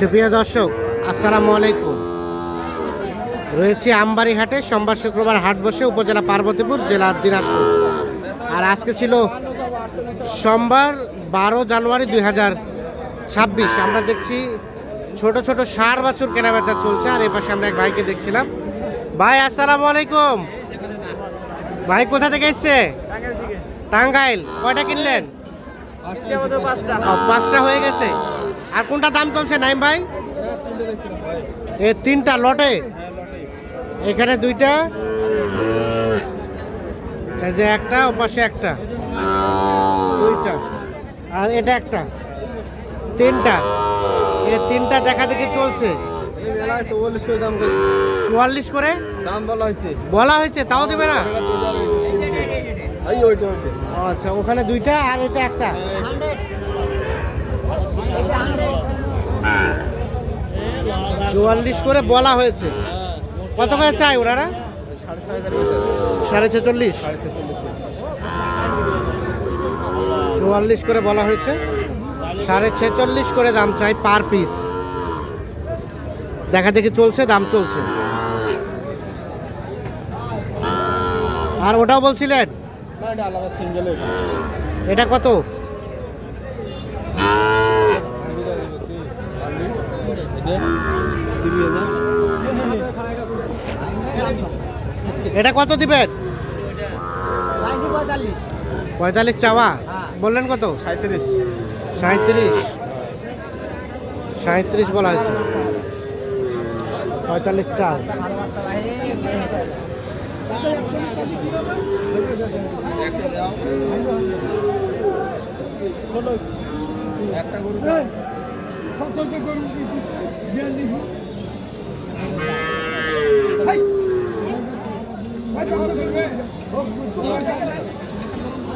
সুপ্রিয় দর্শক আসসালামু আলাইকুম। রয়েছে আমবাড়ি হাটে সোমবার শুক্রবার হাট বসে উপজেলা পার্বতীপুর জেলা দিনাজপুর। আর আজকে ছিল সোমবার বারো জানুয়ারি দুই হাজার ছাব্বিশ। আমরা দেখছি ছোট ছোট সার বাছুর কেনা বেচা চলছে আর এই পাশে আমরা এক ভাইকে দেখছিলাম। ভাই আসসালামু আলাইকুম। ভাই কোথা থেকে এসছে? টাঙ্গাইল। কয়টা কিনলেন? পাঁচটা হয়ে গেছে। আর কোনটা দাম চলছে নাইম ভাই? এ তিনটা লটে? এখানে দুইটা। এই যে একটা ও পাশে একটা। দুইটা। আর এটা একটা। তিনটা। এ তিনটা দেখা দেখি চলছে। চুয়াল্লিশ করে? দাম বলা হয়েছে বলা হয়েছে তাও দেবে না? আচ্ছা ওখানে দুইটা আর এটা একটা। চুয়াল্লিশ করে বলা হয়েছে। কত করে চাই ওনারা? সাড়ে ছেচল্লিশ। চুয়াল্লিশ করে বলা হয়েছে। সাড়ে ছেচল্লিশ করে দাম চাই পার পিস। দেখা দেখি চলছে দাম চলছে। আর ওটাও বলছিলেন? এটা কত? এটা কত দিবেন? পঁয়তাল্লিশ চাওয়া। বললেন কত? সাঁত্রিশ সাঁত্রিশ সাঁত্রিশ বলা হয়েছে। পঁয়তাল্লিশ চার একটা গরু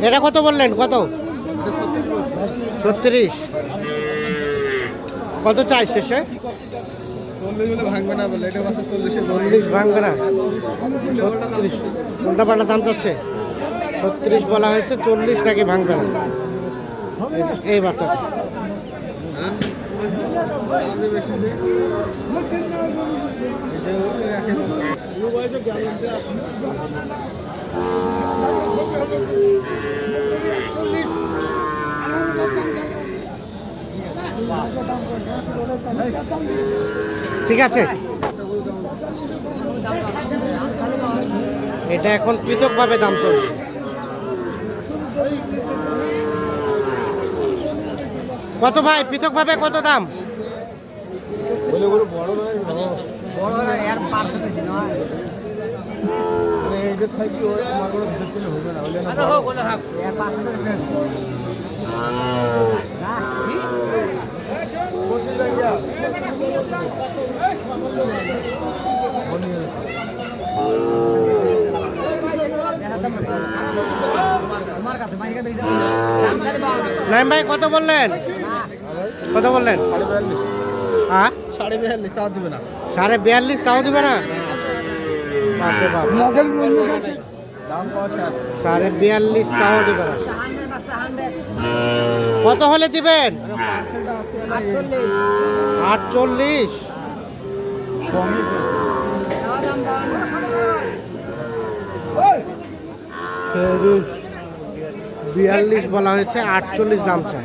এটা কত বললেন? কত? ছত্রিশ। কত চাই শেষে? চল্লিশ বলে ভাঙবে না বলে এটা চল্লিশ ভাঙবে না? ছত্রিশ। কোনটা দাম চাচ্ছে? ছত্রিশ বলা হয়েছে চল্লিশ নাকি ভাঙবে না? এই- এই বাচ্চাটা ঠিক আছে। এটা এখন পৃথকভাবে দাম চলছে। কত ভাই? পৃথকভাবে কত দাম? বলে গরু বড় নয় মানে এইটা থাকি ওই আমার কোনো বিশেষ কিছু হবে না হলে না নাইম ভাই কত বললেন? কত বললেন? হ্যাঁ? সাড়ে বিয়াল্লিশ তাও দিবে না। সাড়ে বিয়াল্লিশ তাও দিবে না? সাড়ে বিয়াল্লিশ তাও দিবে না। কত হলে দিবেন? আটচল্লিশ। বিয়াল্লিশ বলা হয়েছে আটচল্লিশ দাম চাই।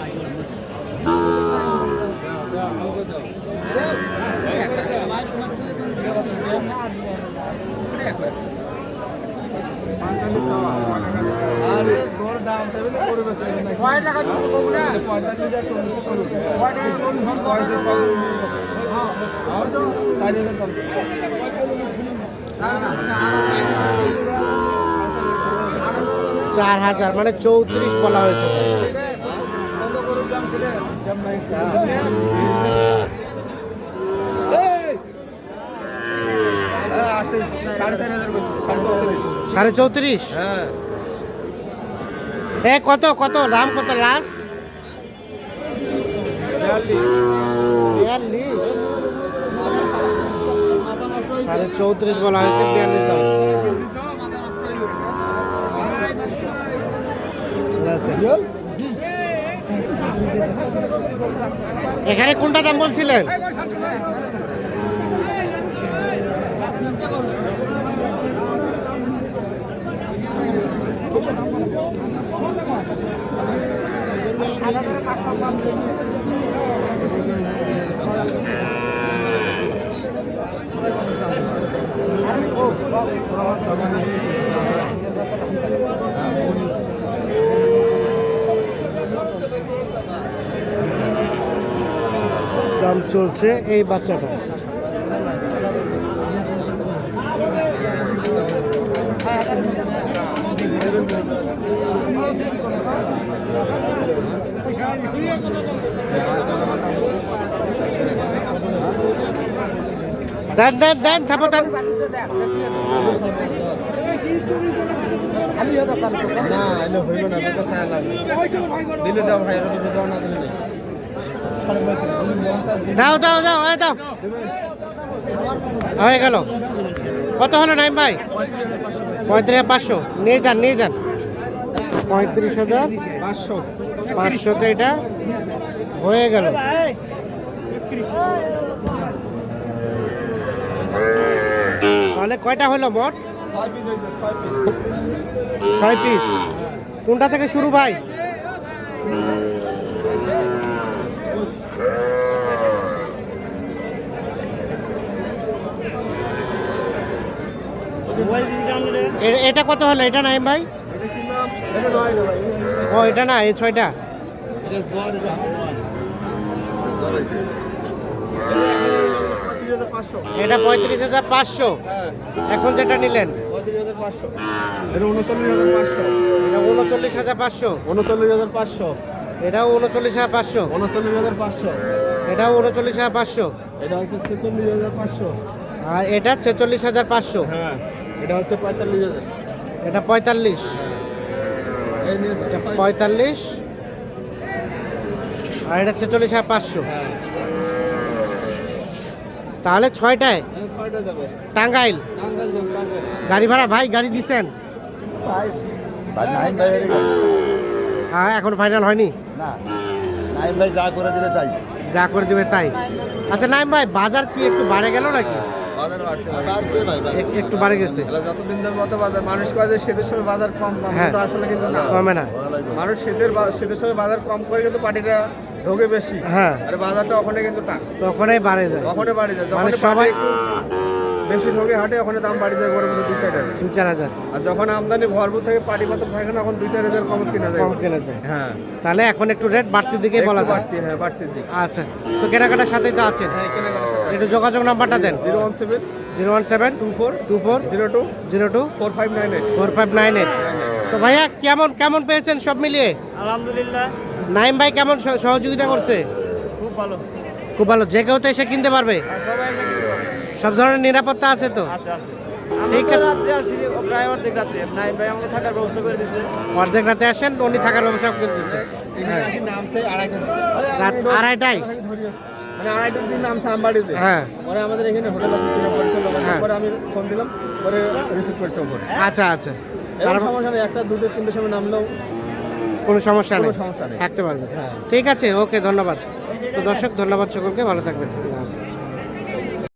আর তোর দাম সেগুলো করবে কয় টাকা দিতে করব না পঁয়তাল্লিশ আর চল্লিশ করবে কয় টাকা করবি পঁয়ত্রিশ আর তো চার হাজার মানে চৌত্রিশ বলা হয়েছে। সাড়ে চৌত্রিশ? সাড়ে হ্যাঁ কত কত? দাম কত? লাস্ট? চৌত্রিশ বলা হয়েছে এখানে কোনটা দাম বলছিলেন? দাম চলছে এই বাচ্চাটা। দেন দেন দেন থাপো দেন। না হইল না দিলে দাও ভাই এটা দাও না, দিলে দাও দাও দাও এই দাও। হয়ে গেল। কত হলো নাইম ভাই? পঁয়ত্রিশ হাজার পাঁচশো। নিয়ে যান নিয়ে যান। পঁয়ত্রিশ হাজার। পাঁচশো পাঁচশোতে এটা। হয়ে গেল। তাহলে কয়টা হলো মোট? ছয় পিস। কোনটা থেকে শুরু ভাই? এটা কত হলো? এটা নাই ভাই? এটা এটা না ও এটা না এই ছয়টা। এটা পঁয়ত্রিশ হাজার পাঁচশো। হ্যাঁ এখন যেটা নিলেন? উনচল্লিশ হাজার পাঁচশো। উনচল্লিশ হাজার পাঁচশো। এটাও উনচল্লিশ হাজার পাঁচশো। উনচল্লিশ হাজার পাঁচশো। এটাও উনচল্লিশ হাজার পাঁচশো। এটা হচ্ছে ছেচল্লিশ হাজার পাঁচশো। আর এটা ছেচল্লিশ হাজার পাঁচশো। হ্যাঁ। এটা হচ্ছে পঁয়তাল্লিশ হাজার। এটা পঁয়তাল্লিশ। পঁয়তাল্লিশ। আর এটা ছেচল্লিশ হাজার পাঁচশো। হ্যাঁ। তাহলে ছয়টায়? টাঙ্গাইল। টাঙ্গাইল যাবে টাঙ্গাইল। গাড়ি ভাড়া ভাই গাড়ি দিচ্ছেন। হ্যাঁ এখন ফাইনাল হয়নি? না। ভাই যা করে দেবে তাই। যা করে দেবে তাই। আচ্ছা নাইম ভাই বাজার কি একটু বাড়ে গেল নাকি? বাড়ছে ভাই। একটু বাড়ে গেছে। যতদিন অত বাজার। মানুষ কয় যে শীতের সময় বাজার কম কম হ্যাঁ। আসলে কিন্তু না। কমে না। মানুষ শীতের শীতের সময় বাজার কম করে কিন্তু পার্টিটা ঢোকে বেশি। হ্যাঁ। আর বাজারটা ওখানে কিন্তু তখনই বাড়ে যায়। ওখানে বাড়ে যায়। যখন মানে সবাই বেশি ঢোকে হাটে ওখানে দাম বাড়ি যায় গরম দুই চার হাজার। দু চার হাজার। আর যখন আমদানি ভরপুর থেকে পাটি পাতা থাকে না এখন দুই চার হাজার কম কিনা যায়। কম কেনা যায়। হ্যাঁ। তাহলে এখন একটু রেট বাড়তির দিকে বলা যায়। বাড়তি হ্যাঁ বাড়তির দিকে। আচ্ছা। তো কেনাকাটার সাথেই তো আছেন? হ্যাঁ একটু যোগাযোগ নাম্বারটা দেন। Zero one seven zero one seven two four two four zero two zero two four five nine eight. Four five nine eight. তো ভাইয়া কেমন কেমন পেয়েছেন সব মিলিয়ে? আলহামদুলিল্লাহ। নাইম ভাই কেমন সহযোগিতা করছে? খুব ভালো। খুব ভালো। যে কেউ তো এসে কিনতে পারবে। সবাই এসে কিনতে পারবে। সব ধরনের নিরাপত্তা আছে তো? আছে আছে। ঠিক রাত্রে প্রায় অর্ধেক রাত্রে। নাইম ভাই আমাকে থাকার ব্যবস্থা করে দিচ্ছে অর্ধেক রাতে আসেন উনি থাকার ব্যবস্থা করে আসি নামছে আড়াইটা। রাত আড়াইটায়? মানে আড়াইটার দিন নামছে আমবাড়িতে হ্যাঁ। পরে আমাদের এখানে হোটেল আছে সিঙ্গাপুরে লোক আছে হ্যাঁ। পরে আমি ফোন দিলাম পরে রিসিভ করছে ওপরে আচ্ছা আচ্ছা। তার সমস্যা নেই একটা দুটো তিনটে সময় নামলেও কোনো সমস্যা নেই। সমস্যা নেই। থাকতে পারবে হ্যাঁ। ঠিক আছে ওকে ধন্যবাদ। তো দর্শক ধন্যবাদ সকলকে ভালো থাকবেন।